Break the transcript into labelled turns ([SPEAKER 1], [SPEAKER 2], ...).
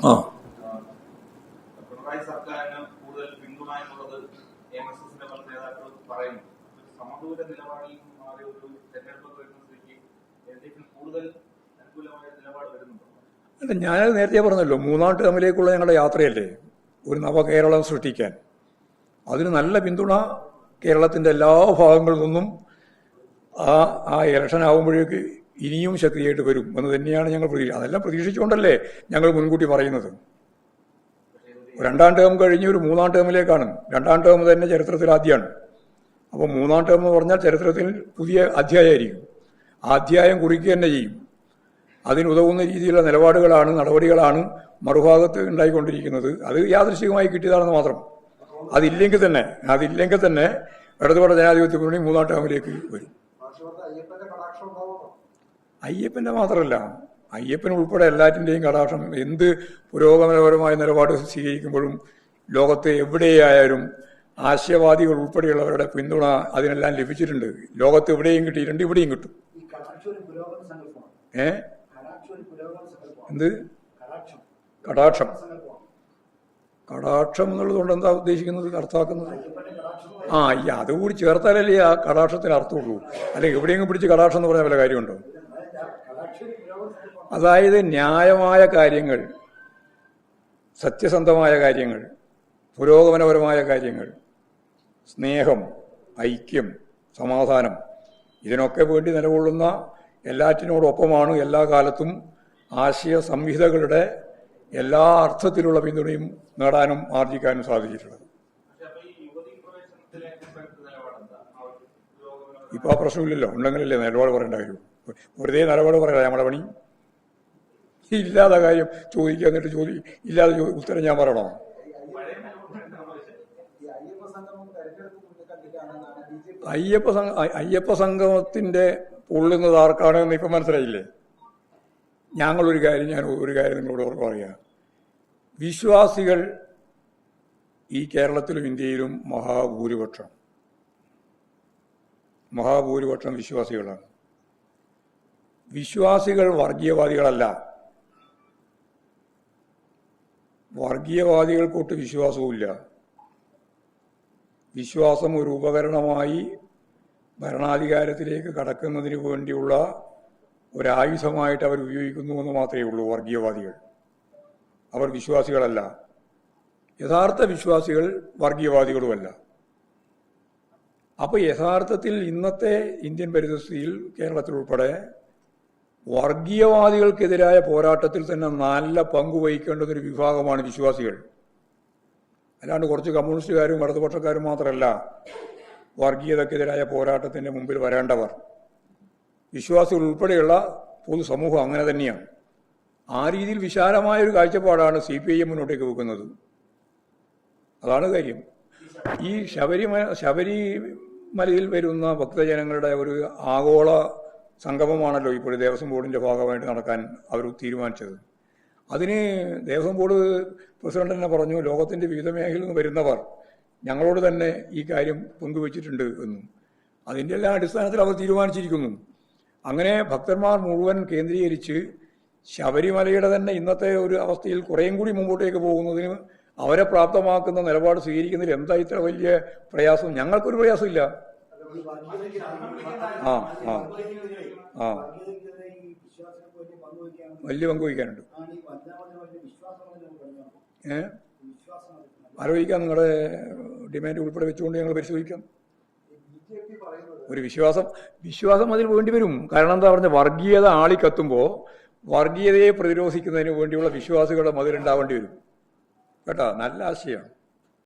[SPEAKER 1] ആ
[SPEAKER 2] ആ, പിണറായി സർക്കാരിന് കൂടുതൽ പിന്തുണ എന്നുള്ളത് എം എസ് എസിന്റെ പല നേതാക്കൾ പറയുന്നു. സമദൂര നിലപാടിൽ ഒരു തെരഞ്ഞെടുപ്പ് വരുന്ന സ്ഥിതിക്ക് എൽ ഡി എഫിന് കൂടുതൽ അനുകൂലമായ നിലപാട് വരുന്നുണ്ടോ?
[SPEAKER 1] അല്ല ഞാനത് നേരത്തെ പറഞ്ഞല്ലോ മൂന്നാം ടേമിലേക്കുള്ള ഞങ്ങളുടെ യാത്രയല്ലേ ഒരു നവകേരളം സൃഷ്ടിക്കാൻ. അതിന് നല്ല പിന്തുണ കേരളത്തിന്റെ എല്ലാ ഭാഗങ്ങളിൽ നിന്നും ആ ആ ഇലക്ഷൻ ആകുമ്പോഴേക്ക് ഇനിയും ശക്തിയായിട്ട് വരും എന്ന് തന്നെയാണ് ഞങ്ങൾ പ്രതീക്ഷ അതെല്ലാം പ്രതീക്ഷിച്ചുകൊണ്ടല്ലേ ഞങ്ങൾ മുൻകൂട്ടി പറയുന്നത്. രണ്ടാം ടേം കഴിഞ്ഞ് ഒരു മൂന്നാം ടേമിലേക്കാണ് രണ്ടാം ടേം തന്നെ ചരിത്രത്തിൽ ആദ്യമാണ്. അപ്പോൾ മൂന്നാം ടേം എന്ന് പറഞ്ഞാൽ ചരിത്രത്തിൽ പുതിയ അധ്യായമായിരിക്കും. ആ അധ്യായം കുറിക്കുക തന്നെ ചെയ്യും. അതിനുതകുന്ന രീതിയിലുള്ള നിലപാടുകളാണ് നടപടികളാണ് മറുഭാഗത്ത് ഉണ്ടായിക്കൊണ്ടിരിക്കുന്നത്. അത് യാദൃശികമായി കിട്ടിയതാണെന്ന് മാത്രം. അതില്ലെങ്കിൽ തന്നെ അതില്ലെങ്കിൽ തന്നെ ഇടതുപാട് ജനാധിപത്യ മുന്നണി മൂന്നാം ടേമിലേക്ക് വരും.
[SPEAKER 3] ഉണ്ടാവുമോ
[SPEAKER 1] മാത്രമല്ല അയ്യപ്പൻ ഉൾപ്പെടെ എല്ലാറ്റിന്റെയും കടാക്ഷം എന്ത് പുരോഗമനപരമായ നിലപാട് സ്വീകരിക്കുമ്പോഴും ലോകത്തെ എവിടെയായാലും ആശയവാദികൾ ഉൾപ്പെടെയുള്ളവരുടെ പിന്തുണ അതിനെല്ലാം ലഭിച്ചിട്ടുണ്ട്. ലോകത്ത് എവിടെയും കിട്ടിയിട്ടുണ്ട് ഇവിടെയും കിട്ടും. ഏ? എന്ത്?
[SPEAKER 3] കടാക്ഷം.
[SPEAKER 1] കടാക്ഷം. എന്നുള്ളതുകൊണ്ട് എന്താ ഉദ്ദേശിക്കുന്നത് അർത്ഥാക്കുന്നത് ആ ഈ അതുകൂടി ചേർത്താലല്ലേ ആ കടാക്ഷത്തിന് അർത്ഥമുള്ളൂ. അല്ലെങ്കിൽ എവിടെയെങ്കിലും പിടിച്ച് കടാക്ഷം എന്ന് പറഞ്ഞാൽ വല്ല കാര്യമുണ്ടോ
[SPEAKER 3] പറയുന്നത് കടാക്ഷം ഒരു പുരോഗമന സങ്കല്പമാണ്
[SPEAKER 1] അതായത് ന്യായമായ കാര്യങ്ങൾ സത്യസന്ധമായ കാര്യങ്ങൾ പുരോഗമനപരമായ കാര്യങ്ങൾ സ്നേഹം ഐക്യം സമാധാനം ഇതിനൊക്കെ വേണ്ടി നിലകൊള്ളുന്ന എല്ലാറ്റിനോടൊപ്പമാണ് എല്ലാ കാലത്തും ആശയ സംഹിതകളുടെ എല്ലാ അർത്ഥത്തിലുള്ള പിന്തുണയും നേടാനും ആർജിക്കാനും സാധിച്ചിട്ടുള്ളത്.
[SPEAKER 2] എന്താ ആ
[SPEAKER 1] പ്രശ്നമില്ലല്ലോ. ഉണ്ടെങ്കിലല്ലേ നിലപാട് പറയേണ്ട കാര്യം? വെറുതെ നിലപാട് പറയാം നമ്മുടെ പണി? ഇല്ലാത്ത കാര്യം ചോദിക്കുക എന്നിട്ട് ചോദി ഇല്ലാതെ ഉത്തരം ഞാൻ പറയണോ?
[SPEAKER 3] അയ്യപ്പ
[SPEAKER 1] അയ്യപ്പ സംഗമത്തിന്റെ പൊള്ളുന്നത് ആർക്കാണ് എന്ന് ഇപ്പം മനസ്സിലായില്ലേ? ഞങ്ങളൊരു കാര്യം ഞാൻ ഒരു കാര്യം നിങ്ങളോട് പറയാം. വിശ്വാസികൾ ഈ കേരളത്തിലും ഇന്ത്യയിലും മഹാഭൂരിപക്ഷം. മഹാഭൂരിപക്ഷം വിശ്വാസികളാണ്. വിശ്വാസികൾ വർഗീയവാദികളല്ല. വർഗീയവാദികൾക്കൊട്ട് വിശ്വാസവുമില്ല. വിശ്വാസം ഒരു ഉപകരണമായി ഭരണാധികാരത്തിലേക്ക് കടക്കുന്നതിന് വേണ്ടിയുള്ള ഒരായുധമായിട്ട് അവർ ഉപയോഗിക്കുന്നു എന്ന് മാത്രമേ ഉള്ളൂ വർഗീയവാദികൾ. അവർ വിശ്വാസികളല്ല. യഥാർത്ഥ വിശ്വാസികൾ വർഗീയവാദികളുമല്ല. അപ്പോൾ യഥാർത്ഥത്തിൽ ഇന്നത്തെ ഇന്ത്യൻ പരിതസ്ഥിതിയിൽ കേരളത്തിൽ ഉൾപ്പെടെ വർഗീയവാദികൾക്കെതിരായ പോരാട്ടത്തിൽ തന്നെ നല്ല പങ്ക് വഹിക്കേണ്ട ഒരു വിഭാഗമാണ് വിശ്വാസികൾ. അല്ലാണ്ട് കുറച്ച് കമ്മ്യൂണിസ്റ്റുകാരും ഇടതുപക്ഷക്കാരും മാത്രമല്ല വർഗീയതക്കെതിരായ പോരാട്ടത്തിന്റെ മുമ്പിൽ വരേണ്ടവർ. വിശ്വാസികൾ ഉൾപ്പെടെയുള്ള പൊതുസമൂഹം അങ്ങനെ തന്നെയാണ്. ആ രീതിയിൽ വിശാലമായ ഒരു കാഴ്ചപ്പാടാണ് സി പി ഐ എം മുന്നോട്ടേക്ക് വെക്കുന്നത്. അതാണ് കാര്യം. ഈ ശബരിമല ശബരിമലയിൽ വരുന്ന ഭക്തജനങ്ങളുടെ ഒരു ആഗോള സംഗമമാണല്ലോ ഇപ്പോൾ ദേവസ്വം ബോർഡിന്റെ ഭാഗമായിട്ട് നടക്കാൻ അവർ തീരുമാനിച്ചത്. അതിന് ദേവസ്വം ബോർഡ് പ്രസിഡന്റ് തന്നെ പറഞ്ഞു ലോകത്തിന്റെ വിവിധ മേഖലയിൽ നിന്ന് വരുന്നവർ ഞങ്ങളോട് തന്നെ ഈ കാര്യം പങ്കുവച്ചിട്ടുണ്ട് എന്നും. അതിന്റെ എല്ലാം അടിസ്ഥാനത്തിൽ അവർ തീരുമാനിച്ചിരിക്കുന്നു. അങ്ങനെ ഭക്തന്മാർ മുഴുവൻ കേന്ദ്രീകരിച്ച് ശബരിമലയുടെ തന്നെ ഇന്നത്തെ ഒരു അവസ്ഥയിൽ കുറേയും കൂടി മുമ്പോട്ടേക്ക് പോകുന്നതിന് അവരെ പ്രാപ്തമാക്കുന്ന നിലപാട് സ്വീകരിക്കുന്നതിൽ എന്താ ഇത്ര വലിയ പ്രയാസം? ഞങ്ങൾക്കൊരു പ്രയാസമില്ല. ആ ആ. ആ.
[SPEAKER 3] വലിയ പങ്ക്
[SPEAKER 1] വഹിക്കാനുണ്ട്
[SPEAKER 3] ഏ.
[SPEAKER 1] ആലോചിക്കാം നിങ്ങളുടെ ഡിമാൻഡ് ഉൾപ്പെടെ വെച്ചുകൊണ്ട് ഞങ്ങൾ പരിശോധിക്കാം. ഒരു വിശ്വാസം വിശ്വാസം അതിൽ വേണ്ടി വരും. കാരണം എന്താ പറഞ്ഞ വർഗീയത ആളി ആളിക്കത്തുമ്പോൾ വർഗീയതയെ പ്രതിരോധിക്കുന്നതിന് വേണ്ടിയുള്ള വിശ്വാസികളുടെ മതിലുണ്ടാവേണ്ടി വരും. കേട്ടോ? നല്ല ആശയമാണ്